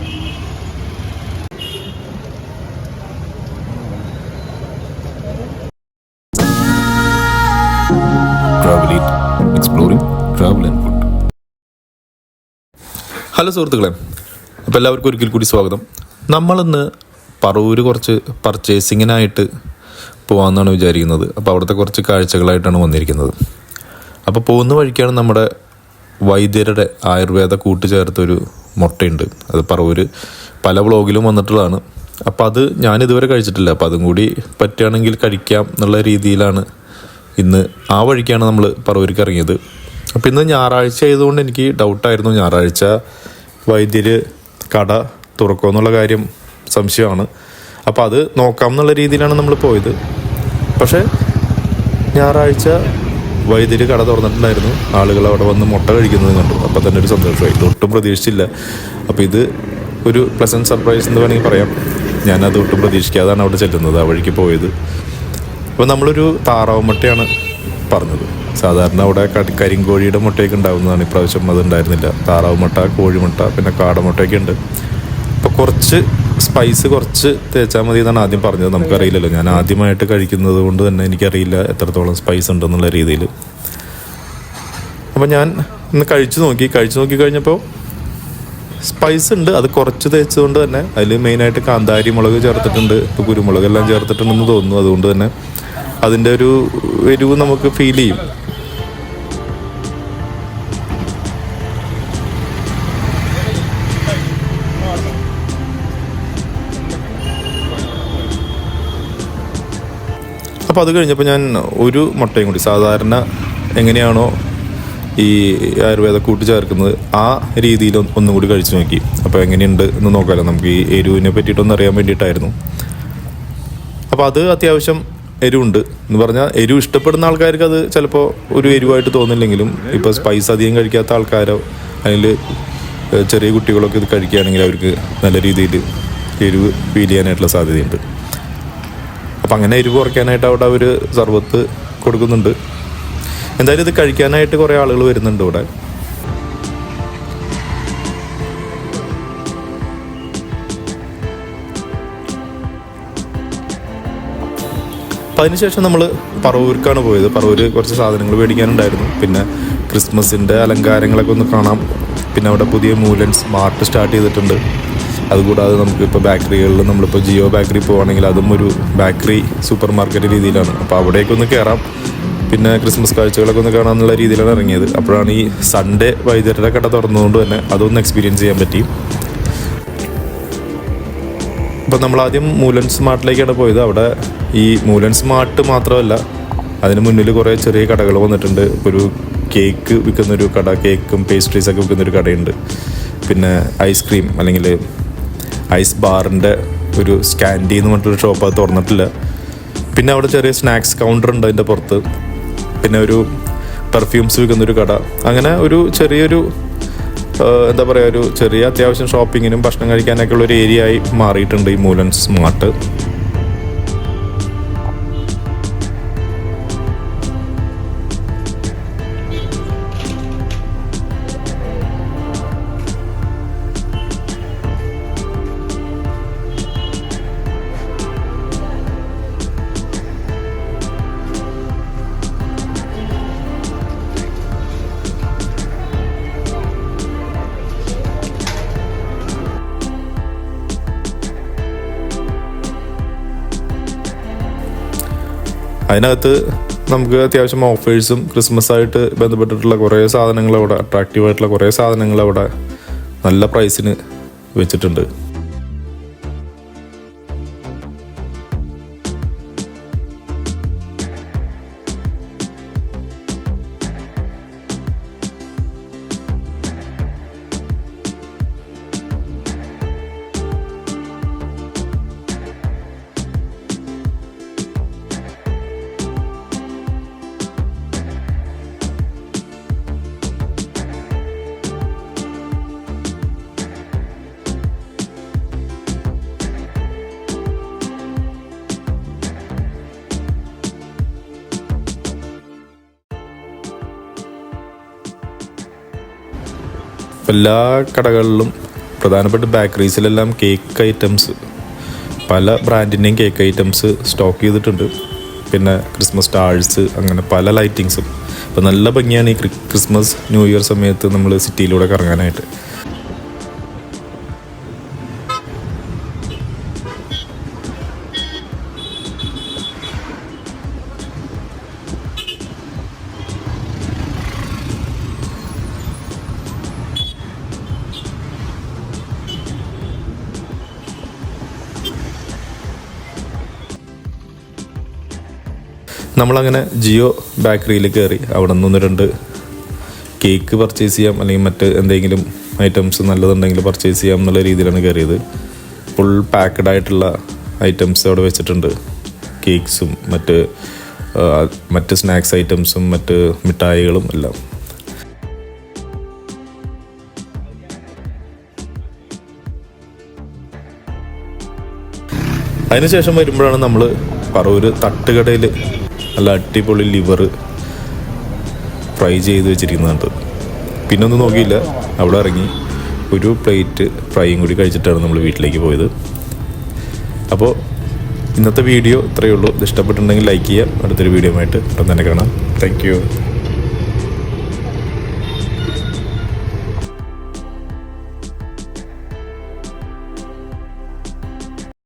Hello സുഹൃത്തുക്കളെ. അപ്പോൾ എല്ലാവർക്കും ഒരിക്കൽ കൂടി സ്വാഗതം. നമ്മളിന്ന് പറവൂർ കുറച്ച് പർച്ചേസിങ്ങിനായിട്ട് പോകാമെന്നാണ് വിചാരിക്കുന്നത്. അപ്പോൾ അവിടുത്തെ കുറച്ച് കാഴ്ചകളായിട്ടാണ് വന്നിരിക്കുന്നത്. അപ്പോൾ പോകുന്ന വഴിക്കാണ് നമ്മുടെ വൈദ്യരുടെ ആയുർവേദ കൂട്ടുചേർത്തൊരു മുട്ടയുണ്ട്. അത് പറവൂര് പല വ്ളോഗിലും വന്നിട്ടുള്ളതാണ്. അപ്പോൾ അത് ഞാൻ ഇതുവരെ കഴിച്ചിട്ടില്ല. അപ്പോൾ അതും കൂടി പറ്റുകയാണെങ്കിൽ കഴിക്കാം എന്നുള്ള രീതിയിലാണ് ഇന്ന് ആ വഴിക്കാണ് നമ്മൾ പറവൂർക്ക് ഇറങ്ങിയത്. അപ്പോൾ ഇന്ന് ഞായറാഴ്ച ആയതുകൊണ്ട് എനിക്ക് ഡൗട്ടായിരുന്നു. ഞായറാഴ്ച വൈദ്യര് കട തുറക്കുമെന്നുള്ള കാര്യം സംശയമാണ്. അപ്പോൾ അത് നോക്കാം എന്നുള്ള രീതിയിലാണ് നമ്മൾ പോയത്. പക്ഷേ ഞായറാഴ്ച വൈദ്യര് കട തുറന്നിട്ടുണ്ടായിരുന്നു. ആളുകൾ അവിടെ വന്ന് മുട്ട കഴിക്കുന്നത് കണ്ടു. അപ്പോൾ തന്നെ ഒരു സന്തോഷമായി. ഒട്ടും പ്രതീക്ഷിച്ചില്ല. അപ്പോൾ ഇത് ഒരു പ്ലസന്റ് സർപ്രൈസ് എന്ന് വേണമെങ്കിൽ പറയാം. ഞാനത് ഒട്ടും പ്രതീക്ഷിക്കാതാണ് അവിടെ ചെല്ലുന്നത് ആ വഴിക്ക് പോയത്. അപ്പോൾ നമ്മളൊരു താറാവ് മുട്ടയാണ് പറഞ്ഞത്. സാധാരണ അവിടെ കരിങ്കോഴിയുടെ മുട്ടയൊക്കെ ഉണ്ടാകുന്നതാണ് ഇപ്രാവശ്യം അത് ഉണ്ടായിരുന്നില്ല. താറാവ് മുട്ട കോഴിമുട്ട പിന്നെ കാടമുട്ടയൊക്കെ ഉണ്ട്. അപ്പോൾ കുറച്ച് സ്പൈസ് കുറച്ച് തേച്ചാൽ മതി എന്നാണ് ആദ്യം പറഞ്ഞത്. നമുക്കറിയില്ലല്ലോ. ഞാൻ ആദ്യമായിട്ട് കഴിക്കുന്നത് കൊണ്ട് തന്നെ എനിക്കറിയില്ല എത്രത്തോളം സ്പൈസ് ഉണ്ടെന്നുള്ള രീതിയിൽ. അപ്പോൾ ഞാൻ ഒന്ന് കഴിച്ചു നോക്കി. കഴിച്ചു നോക്കി കഴിഞ്ഞപ്പോൾ സ്പൈസ് ഉണ്ട്. അത് കുറച്ച് തേച്ചതുകൊണ്ട് തന്നെ അതിൽ മെയിനായിട്ട് കാന്താരി മുളക് ചേർത്തിട്ടുണ്ട്. ഇപ്പോൾ കുരുമുളക് എല്ലാം ചേർത്തിട്ടുണ്ടെന്ന് തോന്നുന്നു. അതുകൊണ്ട് തന്നെ അതിന്റെ ഒരു എരിവ് നമുക്ക് ഫീൽ ചെയ്യും. അപ്പോൾ അത് കഴിഞ്ഞപ്പോൾ ഞാൻ ഒരു മുട്ടയും കൂടി സാധാരണ എങ്ങനെയാണോ ഈ ആയുർവേദ കൂട്ടി ചേർക്കുന്നത് ആ രീതിയിൽ ഒന്ന് കൂടി കഴിച്ചു നോക്കി. അപ്പോൾ എങ്ങനെയുണ്ട് എന്ന് നോക്കാമല്ലോ നമുക്ക് ഈ എരിവിനെ പറ്റിയിട്ടൊന്ന് അറിയാൻ വേണ്ടിയിട്ടായിരുന്നു. അപ്പോൾ അത് അത്യാവശ്യം എരിവുണ്ട് എന്ന് പറഞ്ഞാൽ എരിവ് ഇഷ്ടപ്പെടുന്ന ആൾക്കാർക്ക് അത് ചിലപ്പോൾ ഒരു എരിവായിട്ട് തോന്നില്ലെങ്കിലും ഇപ്പോൾ സ്പൈസ് അധികം കഴിക്കാത്ത ആൾക്കാരോ അതിൽ ചെറിയ കുട്ടികളൊക്കെ ഇത് കഴിക്കുകയാണെങ്കിൽ അവർക്ക് നല്ല രീതിയിൽ എരിവ് ഫീൽ ചെയ്യാനായിട്ടുള്ള സാധ്യതയുണ്ട്. അപ്പം അങ്ങനെ എരിവ് കുറയ്ക്കാനായിട്ട് അവിടെ അവർ സർബത്ത് കൊടുക്കുന്നുണ്ട്. എന്തായാലും ഇത് കഴിക്കാനായിട്ട് കുറേ ആളുകൾ വരുന്നുണ്ട് ഇവിടെ. അതിനുശേഷം നമ്മൾ പറവൂർക്കാണ് പോയത്. പറവൂർ കുറച്ച് സാധനങ്ങൾ മേടിക്കാനുണ്ടായിരുന്നു. പിന്നെ ക്രിസ്മസിന്റെ അലങ്കാരങ്ങളൊക്കെ ഒന്ന് കാണാം. പിന്നെ അവിടെ പുതിയ മൂലൻസ് മാർട്ട് സ്റ്റാർട്ട് ചെയ്തിട്ടുണ്ട്. അതുകൂടാതെ നമുക്ക് ഇപ്പോൾ ബേക്കറികളിൽ നമ്മളിപ്പോൾ ജിയോ ബേക്കറി പോവുകയാണെങ്കിൽ അതും ഒരു ബേക്കറി സൂപ്പർ മാർക്കറ്റ് രീതിയിലാണ്. അപ്പോൾ അവിടേക്ക് ഒന്ന് കയറാം പിന്നെ ക്രിസ്മസ് കാഴ്ചകളൊക്കെ ഒന്ന് കാണാമെന്നുള്ള രീതിയിലാണ് ഇറങ്ങിയത്. അപ്പോഴാണ് ഈ സൺഡേ വൈകുന്നേരത്തെ കട തുറന്നതുകൊണ്ട് തന്നെ അതൊന്ന് എക്സ്പീരിയൻസ് ചെയ്യാൻ പറ്റി. അപ്പോൾ നമ്മൾ ആദ്യം മൂലൻ സ്മാർട്ടിലേക്കാണ് പോയത്. അവിടെ ഈ മൂലൻ സ്മാർട്ട് മാത്രമല്ല അതിന് മുന്നിൽ കുറേ ചെറിയ കടകൾ വന്നിട്ടുണ്ട്. ഒരു കേക്ക് വിൽക്കുന്നൊരു കട കേക്കും പേസ്ട്രീസൊക്കെ വിൽക്കുന്നൊരു കടയുണ്ട്. പിന്നെ ഐസ്ക്രീം അല്ലെങ്കിൽ ഐസ് ബാറിന്റെ ഒരു സ്കാൻഡി എന്ന് പറഞ്ഞിട്ടൊരു ഷോപ്പ് അത് തുറന്നിട്ടില്ല. പിന്നെ അവിടെ ചെറിയ സ്നാക്സ് കൗണ്ടർ ഉണ്ട് അതിന്റെ പുറത്ത്. പിന്നെ ഒരു പെർഫ്യൂംസ് വിൽക്കുന്നൊരു കട. അങ്ങനെ ഒരു ചെറിയൊരു എന്താ പറയുക ഒരു ചെറിയ അത്യാവശ്യം ഷോപ്പിങ്ങിനും ഭക്ഷണം കഴിക്കാനൊക്കെ ഉള്ള ഒരു ഏരിയ ആയി മാറിയിട്ടുണ്ട് ഈ മൂലൻസ് സ്മാർട്ട് അതിനകത്ത് നമുക്ക് അത്യാവശ്യം ഓഫേഴ്സും ക്രിസ്മസ് ആയിട്ട് ബന്ധപ്പെട്ടിട്ടുള്ള കുറേ സാധനങ്ങൾ അവിടെ അട്രാക്റ്റീവ് ആയിട്ടുള്ള കുറേ സാധനങ്ങൾ അവിടെ നല്ല പ്രൈസിന് വെച്ചിട്ടുണ്ട്. എല്ലാ കടകളിലും പ്രധാനപ്പെട്ട ബേക്കറീസിലെല്ലാം കേക്ക് ഐറ്റംസ് പല ബ്രാൻഡിന്റെയും കേക്ക് ഐറ്റംസ് സ്റ്റോക്ക് ചെയ്തിട്ടുണ്ട്. പിന്നെ ക്രിസ്മസ് സ്റ്റാഴ്സ് അങ്ങനെ പല ലൈറ്റിങ്സും അപ്പോൾ നല്ല ഭംഗിയാണ് ഈ ക്രി- ക്രിസ്മസ് ന്യൂ ഇയർ സമയത്ത് നമ്മൾ സിറ്റിയിലൂടെ കറങ്ങാനായിട്ട് നമ്മളങ്ങനെ ജിയോ ബേക്കറിയിൽ കയറി അവിടെ നിന്ന് രണ്ട് കേക്ക് പർച്ചേസ് ചെയ്യാം അല്ലെങ്കിൽ മറ്റ് എന്തെങ്കിലും ഐറ്റംസ് നല്ലതുണ്ടെങ്കിൽ പർച്ചേസ് ചെയ്യാം എന്നുള്ള രീതിയിലാണ് കയറിയത്. ഫുൾ പാക്കഡ് ആയിട്ടുള്ള ഐറ്റംസ് അവിടെ വെച്ചിട്ടുണ്ട്. കേക്ക്സും മറ്റ് മറ്റ് സ്നാക്സ് ഐറ്റംസും മറ്റ് മിഠായികളും എല്ലാം. അതിനുശേഷം വരുമ്പോഴാണ് നമ്മൾ പറവൂർ തട്ടുകടയിൽ നല്ല അടിപൊളി ലിവർ ഫ്രൈ ചെയ്ത് വെച്ചിരിക്കുന്നുണ്ട്. പിന്നെ ഒന്നും നോക്കിയില്ല. അവിടെ ഇറങ്ങി ഒരു പ്ലേറ്റ് ഫ്രൈയും കൂടി കഴിച്ചിട്ടാണ് നമ്മൾ വീട്ടിലേക്ക് പോയത്. അപ്പോൾ ഇന്നത്തെ വീഡിയോ ഇത്രയേ ഉള്ളൂ. ഇത് ഇഷ്ടപ്പെട്ടിട്ടുണ്ടെങ്കിൽ ലൈക്ക് ചെയ്യുക. അടുത്തൊരു വീഡിയോ ആയിട്ട് ഉടൻ തന്നെ കാണാം. താങ്ക്